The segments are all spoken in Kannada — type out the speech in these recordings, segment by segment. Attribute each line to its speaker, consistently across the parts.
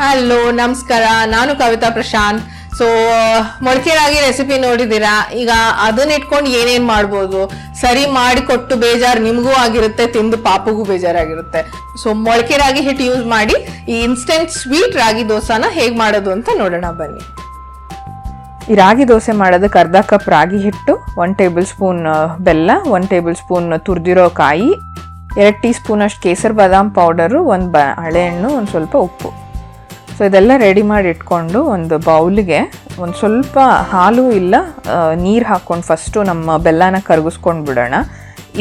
Speaker 1: ಹಲೋ ನಮಸ್ಕಾರ. ನಾನು ಕವಿತಾ ಪ್ರಶಾಂತ್. ಸೊ ಮೊಳಕೆ ರಾಗಿ ರೆಸಿಪಿ ನೋಡಿದ್ದೀರಾ? ಈಗ ಅದನ್ನ ಇಟ್ಕೊಂಡು ಏನೇನ್ ಮಾಡ್ಬೋದು? ಸರಿ ಮಾಡಿ ಕೊಟ್ಟು ಬೇಜಾರು ನಿಮಗೂ ಆಗಿರುತ್ತೆ, ತಿಂದು ಪಾಪಗೂ ಬೇಜಾರಾಗಿರುತ್ತೆ. ಸೊ ಮೊಳಕೆ ರಾಗಿ ಹಿಟ್ಟು ಯೂಸ್ ಮಾಡಿ, ಈ ಇನ್ಸ್ಟೆಂಟ್ ಸ್ವೀಟ್ ರಾಗಿ ದೋಸಾನ ಹೇಗೆ ಮಾಡೋದು ಅಂತ ನೋಡೋಣ, ಬನ್ನಿ.
Speaker 2: ಈ ರಾಗಿ ದೋಸೆ ಮಾಡೋದಕ್ಕೆ ಅರ್ಧ ಕಪ್ ರಾಗಿ ಹಿಟ್ಟು ಒನ್ ಟೇಬಲ್ ಸ್ಪೂನ್ ಬೆಲ್ಲ ಒನ್ ಟೇಬಲ್ ಸ್ಪೂನ್ ತುರಿದಿರೋ ಕಾಯಿ, ಎರಡು ಟೀ ಸ್ಪೂನ್ ಅಷ್ಟು ಕೇಸರ್ ಬಾದಾಮ್ ಪೌಡರು ಒಂದು ಬ ಹಳೆಹಣ್ಣು, ಒಂದು ಸ್ವಲ್ಪ ಉಪ್ಪು. ಸೊ ಇದೆಲ್ಲ ರೆಡಿ ಮಾಡಿ ಇಟ್ಕೊಂಡು ಒಂದು ಬೌಲ್ಗೆ ಒಂದು ಸ್ವಲ್ಪ ಹಾಲು ಇಲ್ಲ ನೀರು ಹಾಕ್ಕೊಂಡು ಫಸ್ಟು ನಮ್ಮ ಬೆಲ್ಲನ ಕರಗಿಸ್ಕೊಂಡು ಬಿಡೋಣ.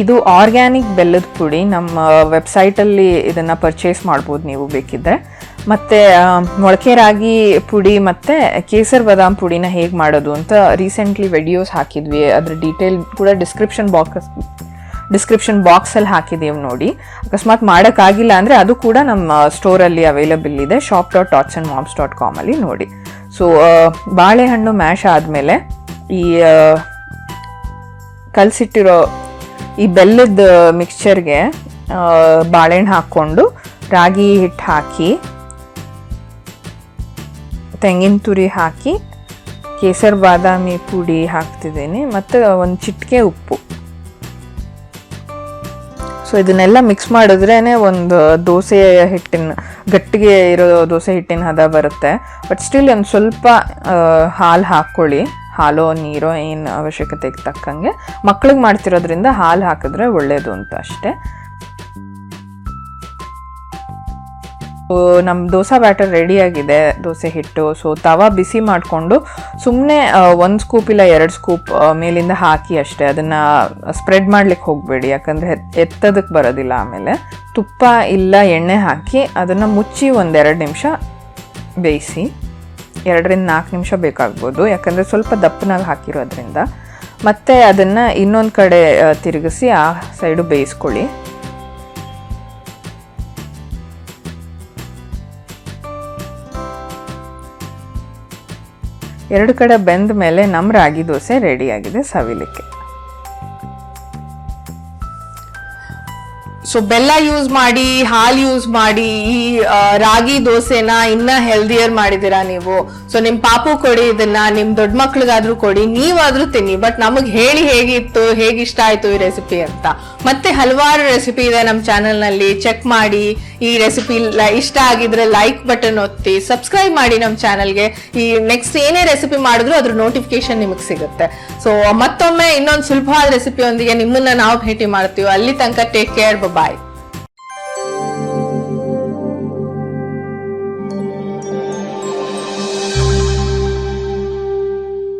Speaker 2: ಇದು ಆರ್ಗ್ಯಾನಿಕ್ ಬೆಲ್ಲದ ಪುಡಿ. ನಮ್ಮ ವೆಬ್ಸೈಟಲ್ಲಿ ಇದನ್ನು ಪರ್ಚೇಸ್ ಮಾಡ್ಬೋದು ನೀವು ಬೇಕಿದ್ದರೆ ಮತ್ತು ಮೊಳಕೆ ರಾಗಿ ಪುಡಿ ಮತ್ತು ಕೇಸರ್ ಬದಾಮ್ ಪುಡಿನ ಹೇಗೆ ಮಾಡೋದು ಅಂತ ರೀಸೆಂಟ್ಲಿ ವಿಡಿಯೋಸ್ ಹಾಕಿದ್ವಿ. ಅದರ ಡೀಟೇಲ್ ಕೂಡ ಡಿಸ್ಕ್ರಿಪ್ಷನ್ ಬಾಕ್ಸ್ ಡಿಸ್ಕ್ರಿಪ್ಷನ್ ಬಾಕ್ಸಲ್ಲಿ ಹಾಕಿದ್ದೀವಿ ನೋಡಿ. ಅಕಸ್ಮಾತ್ ಮಾಡೋಕ್ಕಾಗಿಲ್ಲ ಅಂದರೆ ಅದು ಕೂಡ ನಮ್ಮ ಸ್ಟೋರಲ್ಲಿ ಅವೈಲಬಲ್ ಇದೆ shop dot tots and moms dot ಕಾಮಲ್ಲಿ ನೋಡಿ ಸೊ ಬಾಳೆಹಣ್ಣು ಮ್ಯಾಶ್ ಆದಮೇಲೆ ಈ ಕಲಸಿಟ್ಟಿರೋ ಈ ಬೆಲ್ಲದ ಮಿಕ್ಸ್ಚರ್ಗೆ ಬಾಳೆಹಣ್ಣು ಹಾಕ್ಕೊಂಡು ರಾಗಿ ಹಿಟ್ಟು ಹಾಕಿ, ತೆಂಗಿನ ತುರಿ ಹಾಕಿ, ಕೇಸರ್ ಬಾದಾಮಿ ಪುಡಿ ಹಾಕ್ತಿದ್ದೀನಿ, ಮತ್ತು ಒಂದು ಚಿಟಿಕೆ ಉಪ್ಪು. ಸೊ ಇದನ್ನೆಲ್ಲ ಮಿಕ್ಸ್ ಮಾಡಿದ್ರೇ ಒಂದು ದೋಸೆ ಹಿಟ್ಟಿನ, ಗಟ್ಟಿಗೆ ಇರೋ ದೋಸೆ ಹಿಟ್ಟಿನ ಹದ ಬರುತ್ತೆ. ಬಟ್ ಸ್ಟಿಲ್ ಒಂದು ಸ್ವಲ್ಪ ಹಾಲು ಹಾಕ್ಕೊಳ್ಳಿ. ಹಾಲೋ, ನೀರೋ ಏನು ಅವಶ್ಯಕತೆಗೆ ತಕ್ಕಂಗೆ. ಮಕ್ಳಿಗೆ ಮಾಡ್ತಿರೋದ್ರಿಂದ ಹಾಲು ಹಾಕಿದ್ರೆ ಒಳ್ಳೆಯದು ಅಂತ ಅಷ್ಟೇ. ನಮ್ಮ ದೋಸೆ ಬ್ಯಾಟರ್ ರೆಡಿಯಾಗಿದೆ ದೋಸೆ ಹಿಟ್ಟು. ಸೊ ತವಾ ಬಿಸಿ ಮಾಡಿಕೊಂಡು ಸುಮ್ಮನೆ ಒಂದು ಸ್ಕೂಪ್ ಇಲ್ಲ ಎರಡು ಸ್ಕೂಪ್ ಮೇಲಿಂದ ಹಾಕಿ ಅಷ್ಟೇ. ಅದನ್ನು ಸ್ಪ್ರೆಡ್ ಮಾಡ್ಲಿಕ್ಕೆ ಹೋಗಬೇಡಿ. ಯಾಕಂದರೆ ಎತ್ತದಕ್ಕೆ ಬರೋದಿಲ್ಲ ಆಮೇಲೆ. ತುಪ್ಪ ಇಲ್ಲ, ಎಣ್ಣೆ ಹಾಕಿ ಅದನ್ನು ಮುಚ್ಚಿ ಒಂದೆರಡು ನಿಮಿಷ ಬೇಯಿಸಿ. ಎರಡರಿಂದ ನಾಲ್ಕು ನಿಮಿಷ ಬೇಕಾಗ್ಬೋದು. ಯಾಕಂದರೆ ಸ್ವಲ್ಪ ದಪ್ಪನಾಗಿ ಹಾಕಿರೋದ್ರಿಂದ. ಮತ್ತು ಅದನ್ನು ಇನ್ನೊಂದು ಕಡೆ ತಿರುಗಿಸಿ ಆ ಸೈಡು ಬೇಯಿಸ್ಕೊಳ್ಳಿ. ಎರಡು ಕಡೆ ಬೆಂದ ಮೇಲೆ ನಮ್ಮ ರಾಗಿ ದೋಸೆ ರೆಡಿಯಾಗಿದೆ ಸವಿಲಿಕ್ಕೆ.
Speaker 1: ಸೊ ಬೆಲ್ಲ ಯೂಸ್ ಮಾಡಿ ಹಾಲು ಯೂಸ್ ಮಾಡಿ ಈ ರಾಗಿ ದೋಸೆನ ಇನ್ನ ಹೆಲ್ದಿಯರ್ ಮಾಡಿದೀರಾ ನೀವು? ಸೊ ನಿಮ್ ಪಾಪು ಕೊಡಿ ಇದನ್ನ, ನಿಮ್ ದೊಡ್ಡ ಮಕ್ಳಿಗಾದ್ರೂ ಕೊಡಿ, ನೀವಾದ್ರೂ ತಿನ್ನಿ. ಬಟ್ ನಮಗ್ ಹೇಳಿ ಹೇಗಿತ್ತು ಹೇಗೆ ಇಷ್ಟ ಆಯ್ತು ಈ ರೆಸಿಪಿ ಅಂತ. ಮತ್ತೆ ಹಲವಾರು ರೆಸಿಪಿ ಇದೆ ನಮ್ಮ ಚಾನಲ್ನಲ್ಲಿ ಚೆಕ್ ಮಾಡಿ. ಈ ರೆಸಿಪಿ ಇಷ್ಟ ಆಗಿದ್ರೆ ಲೈಕ್ ಬಟನ್ ಒತ್ತಿ. ಸಬ್ಸ್ಕ್ರೈಬ್ ಮಾಡಿ ನಮ್ಮ ಚಾನೆಲ್ಗೆ. ಈ ನೆಕ್ಸ್ಟ್ ಏನೇ ರೆಸಿಪಿ ಮಾಡಿದ್ರು ಅದ್ರ ನೋಟಿಫಿಕೇಶನ್ ನಿಮಗೆ ಸಿಗುತ್ತೆ. ಸೊ ಮತ್ತೊಮ್ಮೆ ಇನ್ನೊಂದು ಸುಲಭವಾದ ರೆಸಿಪಿಯೊಂದಿಗೆ ನಿಮ್ಮನ್ನ ನಾವು ಭೇಟಿ ಮಾಡ್ತೀವಿ. ಅಲ್ಲಿ ತನಕ ಟೇಕ್ ಕೇರ್ Bye.